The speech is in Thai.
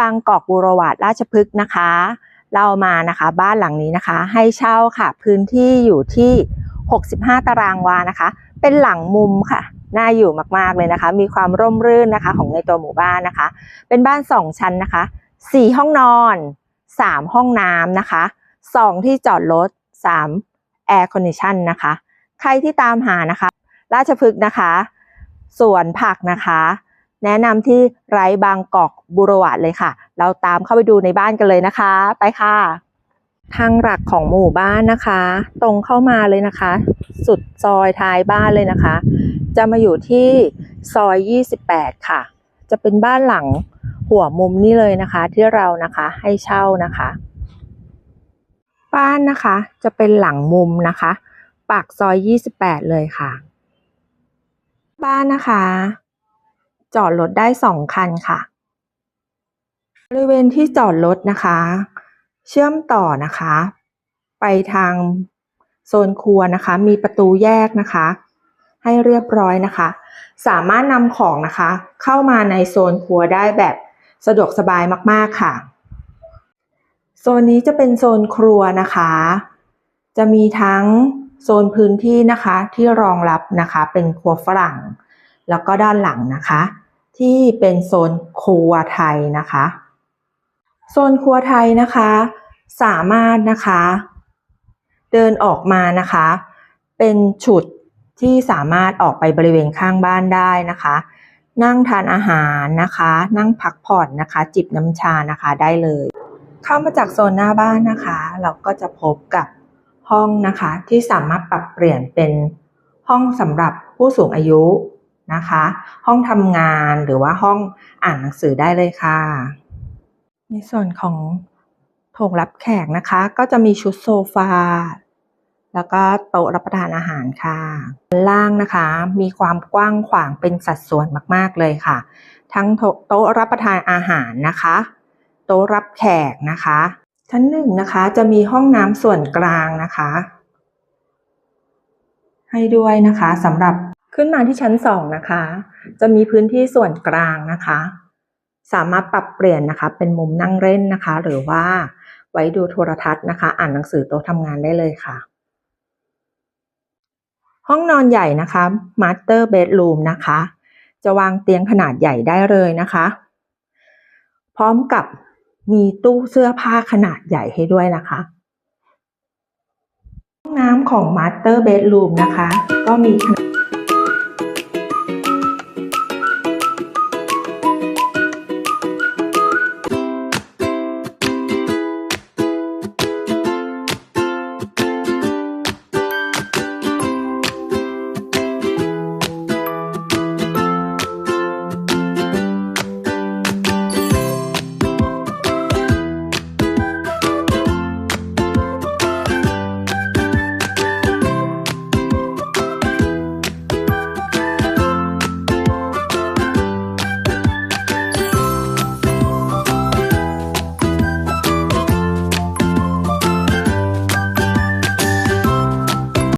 บางกอกบุรวาดราชพฤกษ์นะคะ เรามานะคะบ้านหลังนี้นะคะ ให้เช่าค่ะ พื้นที่อยู่ที่ 65 ตารางวานะคะ เป็นหลังมุมค่ะน่าอยู่มากๆเลยนะคะ มีความร่มรื่นนะคะ ของในตัวหมู่บ้านนะคะ เป็นบ้าน 2 ชั้นนะคะ 4 ห้องนอน 3 ห้องน้ำนะคะ 2 ที่จอดรถ 3 แอร์คอนดิชันนะคะ ใครที่ตามหานะคะ ราชพฤกษ์นะคะ สวนผักนะคะ แนะนำที่ไร้บางกอกบุรวาดเลยค่ะ เราตามเข้าไปดูในบ้านกันเลยนะคะ ไปค่ะ ทางหลักของหมู่บ้านนะคะ ตรงเข้ามาเลยนะคะ สุดซอยท้ายบ้านเลยนะคะ จะมาอยู่ที่ซอย 28 ค่ะ จะเป็นบ้านหลังหัวมุมนี่เลยนะคะ ที่เรานะคะให้เช่านะคะ บ้านนะคะ จะเป็นหลังมุมนะคะ ปากซอย 28 เลยค่ะ บ้านนะคะ จอดรถได้สองคันค่ะ บริเวณที่จอดรถนะคะ เชื่อมต่อนะคะ ไปทางโซนครัวนะคะ มีประตูแยกนะคะ ให้เรียบร้อยนะคะ สามารถนำของนะคะ เข้ามาในโซนครัวได้แบบสะดวกสบายมาก ๆ ค่ะ โซนนี้จะเป็นโซนครัวนะคะ จะมีทั้งโซนพื้นที่นะคะที่รองรับนะคะ เป็นครัวฝรั่ง แล้วก็ด้านหลังนะคะ ที่เป็นโซนครัวไทยนะคะ โซนครัวไทยนะคะ สามารถนะคะ เดินออกมานะคะ เป็นฉุดที่สามารถออกไปบริเวณข้างบ้านได้นะคะ นั่งทานอาหารนะคะ นั่งพักผ่อนนะคะ จิบน้ำชานะคะได้เลย เข้ามาจากโซนหน้าบ้านนะคะ เราก็จะพบกับห้องนะคะที่สามารถปรับเปลี่ยนเป็นห้องสำหรับผู้สูงอายุ นะคะ ห้องทำงานหรือว่าห้องอ่านหนังสือได้เลยค่ะ ในส่วนของโถงรับแขกนะคะ ก็จะมีชุดโซฟาแล้วก็โต๊ะรับประทานอาหารค่ะด้นล่างนะคะ มีความกว้างขวางเป็นสัดส่วนมากๆเลยค่ะ ทั้งโต๊ะรับประทานอาหารนะคะ โต๊ะรับแขกนะคะ ชั้นหนึ่งนะคะจะมีห้องน้ำส่วนกลางนะคะ ให้ด้วยนะคะสำหรับ ขึ้นมาที่ชั้นสองนะคะ จะมีพื้นที่ส่วนกลางนะคะ สามารถปรับเปลี่ยนนะคะ เป็นมุมนั่งเล่นนะคะ หรือว่าไว้ดูโทรทัศน์นะคะ อ่านหนังสือโต๊ะทำงานได้เลยค่ะ ห้องนอนใหญ่นะคะ Master Bedroom นะคะ จะวางเตียงขนาดใหญ่ได้เลยนะคะ พร้อมกับมีตู้เสื้อผ้าขนาดใหญ่ให้ด้วยนะคะห้องน้ำของ Master Bedroom นะคะ ก็มีขนาด